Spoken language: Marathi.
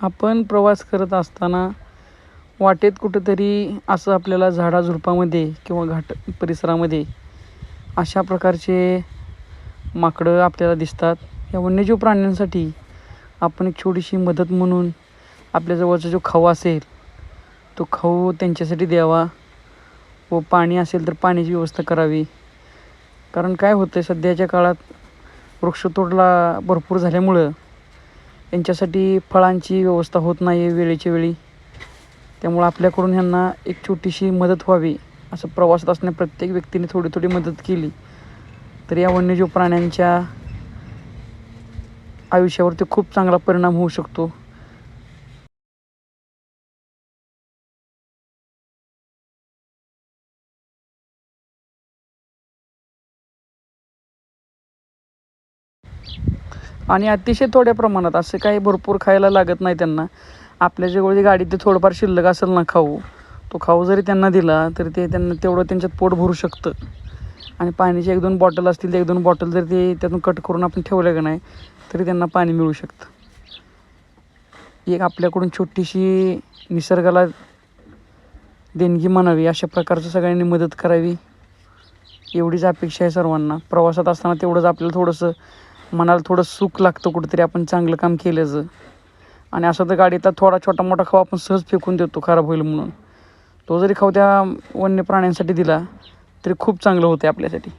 आपण प्रवास करत असताना वाटेत कुठंतरी असं आपल्याला झाडाझुडपामध्ये किंवा घाट परिसरामध्ये अशा प्रकारचे माकडं आपल्याला दिसतात. या वन्यजीव प्राण्यांसाठी आपण एक छोटीशी मदत म्हणून आपल्याजवळचा जो खाऊ असेल तो खाऊ त्यांच्यासाठी द्यावा व पाणी असेल तर पाण्याची व्यवस्था करावी. कारण काय होतं आहे सध्याच्या काळात वृक्षतोडला भरपूर झाल्यामुळं यांच्यासाठी फळांची व्यवस्था होत नाही आहे वेळेच्या वेळी. त्यामुळं आपल्याकडून ह्यांना एक छोटीशी मदत व्हावी असं प्रवासात असणाऱ्या प्रत्येक व्यक्तीने थोडी थोडी मदत केली. तर या वन्यजीव प्राण्यांच्या आयुष्यावरती खूप चांगला परिणाम होऊ शकतो. आणि अतिशय थोड्या प्रमाणात असं काही भरपूर खायला लागत नाही त्यांना. आपल्या जवळ जे गाडीत ते थोडंफार शिल्लक असेल ना खाऊ तो खाऊ जरी त्यांना दिला तरी ते त्यांना तेवढं त्यांच्यात पोट भरू शकतं. आणि पाण्याची एक दोन बॉटल असतील त्या एक दोन बॉटल जर ते त्यातून कट करून आपण ठेवलं का नाही तरी त्यांना पाणी मिळू शकतं. एक आपल्याकडून छोटीशी निसर्गाला देणगी म्हणावी अशा प्रकारचं सगळ्यांनी मदत करावी. एवढीच अपेक्षा आहे सर्वांना. प्रवासात असताना तेवढंच आपल्याला थोडंसं मनाला थोडं सुख लागतं कुठेतरी आपण चांगलं काम केल्याचं. आणि असं तर गाडीतला थोडा छोटा मोठा खाऊ आपण सहज फेकून देतो खराब होईल म्हणून. तो जरी खाऊ त्या वन्य प्राण्यांसाठी दिला तरी खूप चांगलं होतं आपल्यासाठी.